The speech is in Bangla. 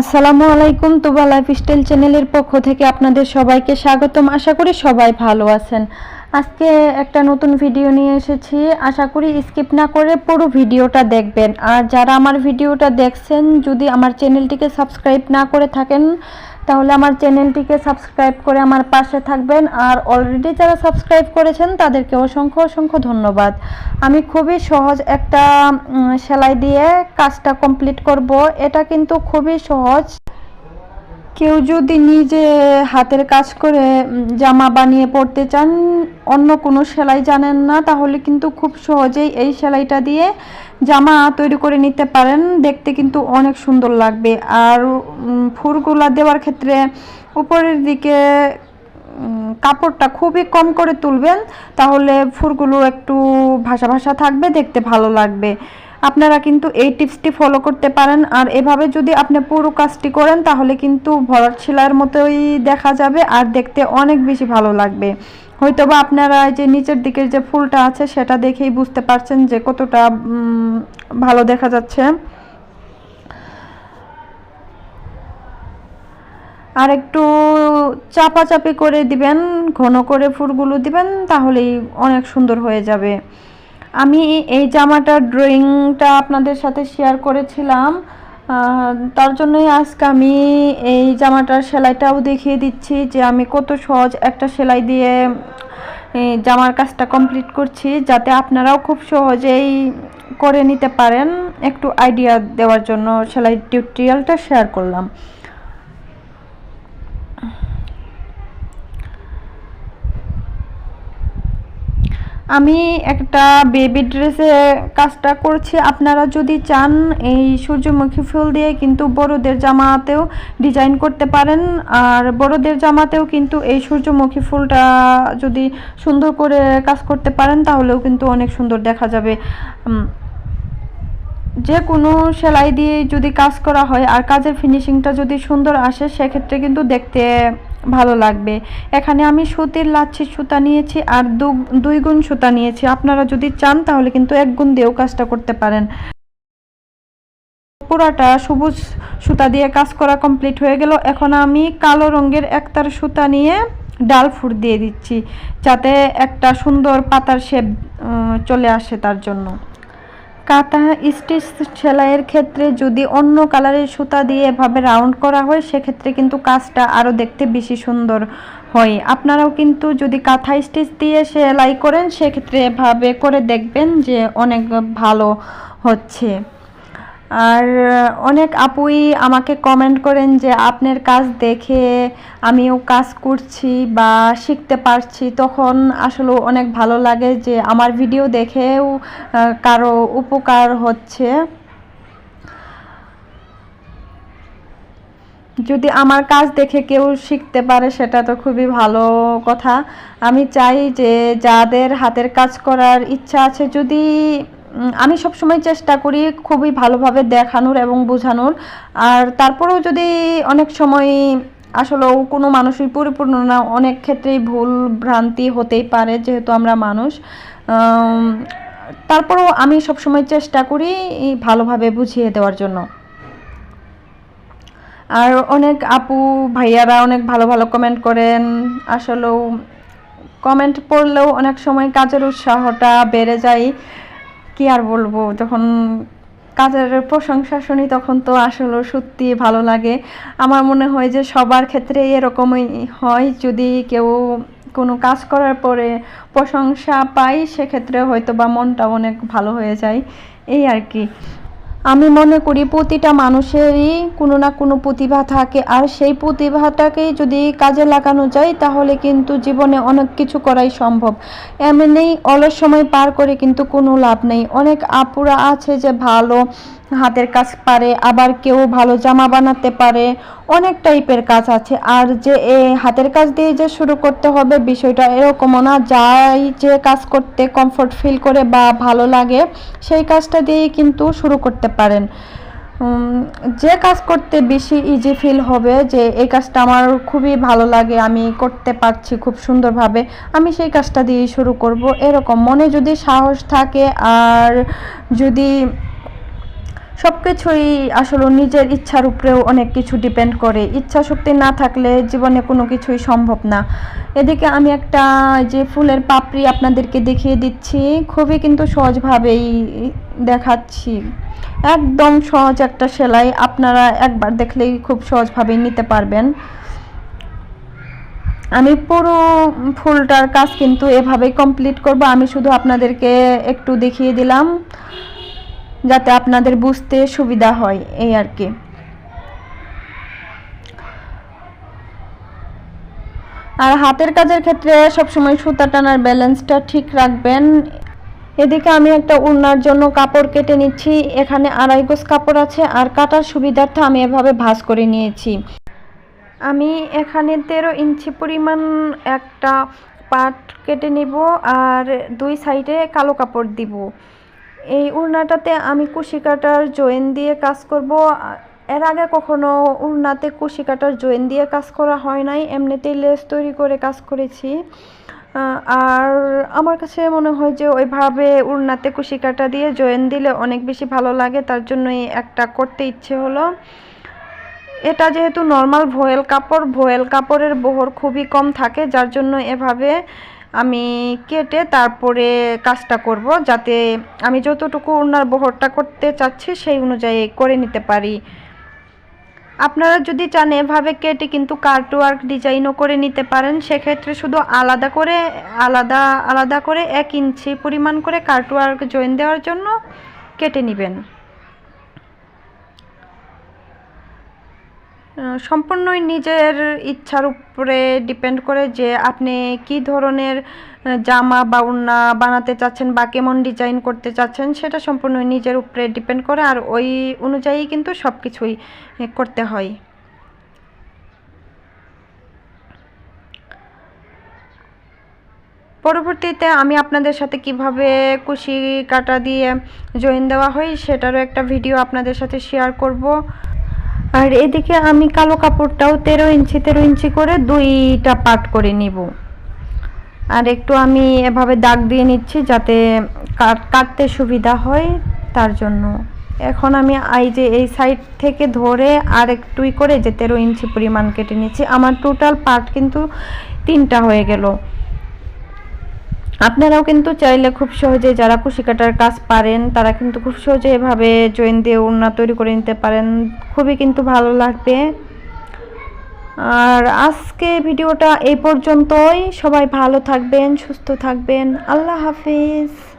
আসসালামু আলাইকুম, তুবা লাইফস্টাইল চ্যানেলের পক্ষ থেকে আপনাদের সবাইকে স্বাগতম। আশা করি সবাই ভালো আছেন। আজকে একটা নতুন ভিডিও নিয়ে এসেছি। আশা করি স্কিপ না করে পুরো ভিডিওটা দেখবেন। আর যারা আমার ভিডিওটা দেখছেন, যদি আমার চ্যানেলটিকে সাবস্ক্রাইব না করে থাকেন তাহলে আমার চ্যানেলটিকে সাবস্ক্রাইব করে আমার পাশে থাকবেন। আর অলরেডি যারা সাবস্ক্রাইব করেছেন, তাদেরকে অসংখ্য অসংখ্য ধন্যবাদ। আমি খুবই সহজ একটা সেলাই দিয়ে কাজটা কমপ্লিট করব। এটা কিন্তু খুবই সহজ। কেউ যদি নিজে হাতের কাজ করে জামা বানিয়ে পড়তে চান, অন্য কোনো সেলাই জানেন না, তাহলে কিন্তু খুব সহজেই এই সেলাইটা দিয়ে জামা তৈরি করে নিতে পারেন, দেখতে কিন্তু অনেক সুন্দর লাগবে। আর ফুলগুলো দেওয়ার ক্ষেত্রে উপরের দিকে কাপড়টা খুবই কম করে তুলবেন, তাহলে ফুলগুলো একটু ভাসা ভাসা থাকবে, দেখতে ভালো লাগবে। আপনারা কিন্তু এই টিপসটি ফলো করতে পারেন। আর এভাবে যদি আপনি পুরো কাজটি করেন, তাহলে কিন্তু ভরাট সেলাইয়ের মতোই দেখা যাবে আর দেখতে অনেক বেশি ভালো লাগবে। হয়তোবা আপনারা যে নিচের দিকের যে ফুলটা আছে, সেটা দেখেই বুঝতে পারছেন যে কতটা ভালো দেখা যাচ্ছে। আর একটু চাপাচাপি করে দিবেন, ঘন করে ফুলগুলো দিবেন, তাহলেই অনেক সুন্দর হয়ে যাবে। আমি এই জামাটার ড্রয়িংটা আপনাদের সাথে শেয়ার করেছিলাম। তার জন্যই আজকে আমি এই জামাটার সেলাইটাও দেখিয়ে দিচ্ছি যে আমি কত সহজ একটা সেলাই দিয়ে জামার কাজটা কমপ্লিট করছি, যাতে আপনারাও খুব সহজেই করে নিতে পারেন। একটু আইডিয়া দেওয়ার জন্য সেলাই টিউটোরিয়ালটা শেয়ার করলাম। আমি একটা বেবি ড্রেসে কাজটা করছি। আপনারা যদি চান, এই সূর্যমুখী ফুল দিয়ে কিন্তু বড়দের জামাতেও ডিজাইন করতে পারেন। আর বড়দের জামাতেও কিন্তু এই সূর্যমুখী ফুলটা যদি সুন্দর করে কাজ করতে পারেন, তাহলেও কিন্তু অনেক সুন্দর দেখা যাবে। যে কোনো সেলাই দিয়ে যদি কাজ করা হয়, আর কাজের ফিনিশিংটা যদি সুন্দর আসে, সেক্ষেত্রে কিন্তু দেখতে ভালো লাগবে। এখানে আমি সুতির লাচ্ছি সুতা নিয়েছি আর দুই গুণ সুতা নিয়েছি। আপনারা যদি চান তাহলে কিন্তু এক গুণ দিয়েও কাজটা করতে পারেন। পুরাটা সবুজ সুতা দিয়ে কাজ করা কমপ্লিট হয়ে গেল। এখন আমি কালো রঙের একতার সুতা নিয়ে ডাল ফুট দিয়ে দিচ্ছি, যাতে একটা সুন্দর পাতার শেপ চলে আসে তার জন্য। কাঁথা স্টিচ সেলাইয়ের ক্ষেত্রে যদি অন্য কালারের সুতা দিয়ে এভাবে রাউন্ড করা হয়, সেক্ষেত্রে কিন্তু কাজটা আরও দেখতে বেশি সুন্দর হয়। আপনারাও কিন্তু যদি কাঁথা স্টিচ দিয়ে সেলাই করেন, সেক্ষেত্রে এভাবে করে দেখবেন যে অনেক ভালো হচ্ছে। আর অনেক আপুই আমাকে কমেন্ট করেন যে আপনার কাজ দেখে আমিও কাজ করছি বা শিখতে পারছি। তখন আসলে অনেক ভালো লাগে যে আমার ভিডিও দেখেও কারও উপকার হচ্ছে। যদি আমার কাজ দেখে কেউ শিখতে পারে সেটা তো খুবই ভালো কথা। আমি চাই যে যাদের হাতের কাজ করার ইচ্ছা আছে, যদি আমি সবসময় চেষ্টা করি খুবই ভালোভাবে দেখানোর এবং বোঝানোর। আর তারপরেও যদি অনেক সময় আসলেও কোনো মানুষই পরিপূর্ণ না, অনেক ক্ষেত্রেই ভুল ভ্রান্তি হতেই পারে যেহেতু আমরা মানুষ। তারপরেও আমি সবসময় চেষ্টা করি ভালোভাবে বুঝিয়ে দেওয়ার জন্য। আর অনেক আপু ভাইয়ারা অনেক ভালো ভালো কমেন্ট করেন। আসলেও কমেন্ট পড়লেও অনেক সময় কাজের উৎসাহটা বেড়ে যায়। কি আর বলব, যখন কাজের প্রশংসা শুনি তখন তো আসলে সত্যি ভালো লাগে। আমার মনে হয় যে সবার ক্ষেত্রে এরকমই হয়, যদি কেউ কোনো কাজ করার পরে প্রশংসা পাই সেক্ষেত্রে হয়তো বা মনটা অনেক ভালো হয়ে যায়। এই আর কি। আমি মনে করি প্রতিটা মানুষেরই কোনো না কোনো প্রতিভা থাকে, আর সেই প্রতিভাটাকেই যদি কাজে লাগানো যায়, তাহলে কিন্তু জীবনে অনেক কিছু করাই সম্ভব। এমনি অলস সময় পার করে কিন্তু কোনো লাভ নেই। অনেক আপুরা আছে যে ভালো হাতের কাজ পারে, আবার কেউ ভালো জামা বানাতে পারে, অনেক টাইপের কাজ আছে। আর যে হাতের কাজ দিয়ে যে শুরু করতে হবে, বিষয়টা এরকমও না। যাই যে কাজ করতে কমফোর্ট ফিল করে বা ভালো লাগে, সেই কাজটা দিয়েই কিন্তু শুরু করতে পারেন। যে কাজ করতে বেশি ইজি ফিল হবে, যে এই কাজটা আমার খুবই ভালো লাগে, আমি করতে পারছি খুব সুন্দরভাবে, আমি সেই কাজটা দিয়েই শুরু করব। এরকম মনে যদি সাহস থাকে, আর যদি সব কিছুই আসলে নিজের ইচ্ছার উপরেও অনেক কিছু ডিপেন্ড করে। ইচ্ছা শক্তি না থাকলে জীবনে কোনো কিছুই সম্ভব না। এদিকে আমি একটা যে ফুলের পাপড়ি আপনাদেরকে দেখিয়ে দিচ্ছি। খুবই কিন্তু সহজভাবেই দেখাচ্ছি। একদম সহজ একটা সেলাই আপনারা একবার দেখলেই খুব সহজভাবেই নিতে পারবেন। আমি পুরো ফুলটার কাজ কিন্তু এভাবেই কমপ্লিট করব। আমি শুধু আপনাদেরকে একটু দেখিয়ে দিলাম। যাতে আপনাদের বুঝতে সুবিধা হয়, এই আর কি। আর হাতের কাজের ক্ষেত্রে সবসময় সুতা টানার ব্যালেন্সটা ঠিক রাখবেন। এদিকে আমি একটা উড়নার জন্য কাপড় কেটে নিচ্ছি। এখানে আড়াই গোজ কাপড় আছে আর কাটার সুবিধার্থে আমি এভাবে ভাঁজ করে নিয়েছি। আমি এখানে তেরো ইঞ্চি পরিমাণ একটা পাট কেটে নিব আর দুই সাইডে কালো কাপড় দিব। এই উড়নাটাতে আমি কুশি কাটার জয়েন দিয়ে কাজ করব। এর আগে কখনো উড়নাতে কুশি কাটার জয়েন দিয়ে কাজ করা হয় নাই, এমনিতেই লেস তৈরি করে কাজ করেছি। আর আমার কাছে মনে হয় যে ওইভাবে উড়নাতে কুশি কাটা দিয়ে জয়েন দিলে অনেক বেশি ভালো লাগে, তার জন্যই একটা করতে ইচ্ছে হলো। এটা যেহেতু নর্মাল ভোয়েল কাপড়, ভোয়েল কাপড়ের বহর খুবই কম থাকে, যার জন্য এভাবে আমি কেটে তারপরে কাজটা করব যাতে আমি যতটুকু ওনার বহরটা করতে চাচ্ছি সেই অনুযায়ী করে নিতে পারি। আপনারা যদি চান এভাবে কেটে কিন্তু কার্টওয়ার্ক ডিজাইনও করে নিতে পারেন, সেক্ষেত্রে শুধু আলাদা করে, আলাদা আলাদা করে এক ইঞ্চি পরিমাণ করে কার্টওয়ার্ক জয়েন দেওয়ার জন্য কেটে নেবেন। সম্পূর্ণই নিজের ইচ্ছার উপরে ডিপেন্ড করে যে আপনি কি ধরনের জামা বা উন্না বানাতে চাচ্ছেন বা কেমন ডিজাইন করতে চাচ্ছেন, সেটা সম্পূর্ণ নিজের উপরে ডিপেন্ড করে আর ওই অনুযায়ী কিন্তু সব কিছুই করতে হয়। পরবর্তীতে আমি আপনাদের সাথে কীভাবে কুশি কাটা দিয়ে জয়েন দেওয়া হয়, সেটারও একটা ভিডিও আপনাদের সাথে শেয়ার করব। আর এদিকে আমি কালো কাপড়টাও তেরো ইঞ্চি তেরো ইঞ্চি করে দুইটা পাট করে নিব। আর একটু আমি এভাবে দাগ দিয়ে নিচ্ছি যাতে কাটতে সুবিধা হয় তার জন্য। এখন আমি এই যে এই সাইড থেকে ধরে আর একটুই করে যে তেরো ইঞ্চি পরিমাণ কেটে নিচ্ছি। আমার টোটাল পার্ট কিন্তু তিনটা হয়ে গেল। আপনারাও কিন্তু চাইলে খুব সহজে যারা কুশি কাটার কাজ পারেন, তারা কিন্তু খুব সহজে এভাবে জয়েন দিয়ে ওড়না তৈরি করে নিতে পারেন। খুবই কিন্তু ভালো লাগবে। আর আজকে ভিডিওটা এই পর্যন্তই। সবাই ভালো থাকবেন, সুস্থ থাকবেন। আল্লাহ হাফিজ।